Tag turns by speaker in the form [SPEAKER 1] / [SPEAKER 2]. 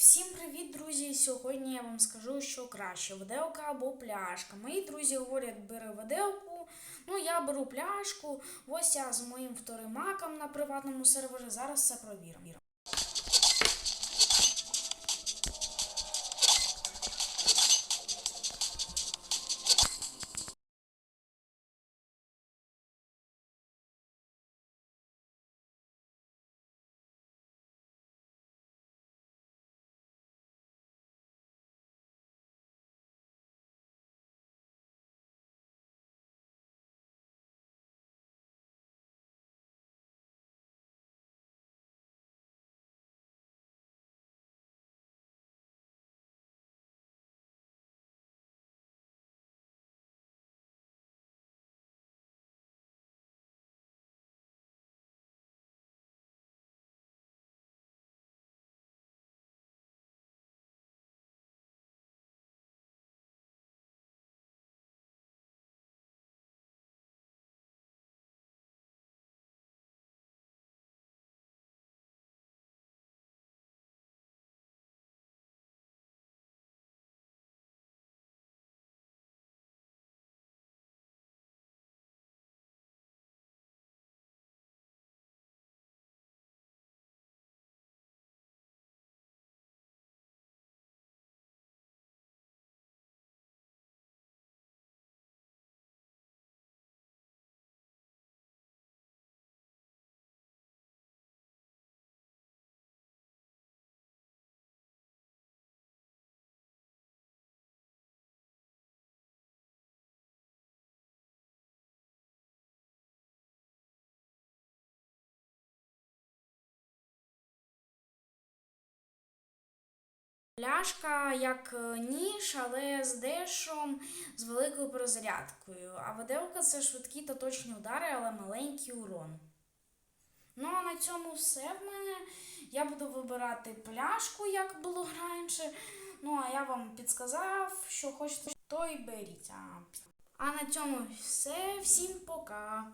[SPEAKER 1] Всім привіт, друзі! Сьогодні я вам скажу, що краще виделка або пляшка. Мої друзі говорять, бери виделку. Ну, я беру пляшку. Ось я з моїм вторим маком на приватному сервері. Зараз все провіримо. Пляшка як е, ніж, але з дешом, з великою перезарядкою. А виделка це швидкі та точні удари, але маленький урон. Ну, а на цьому все в мене. Я буду вибирати пляшку, як було раніше. Ну, а я вам підсказав, що хочете, то й беріть. А на цьому все. Всім пока.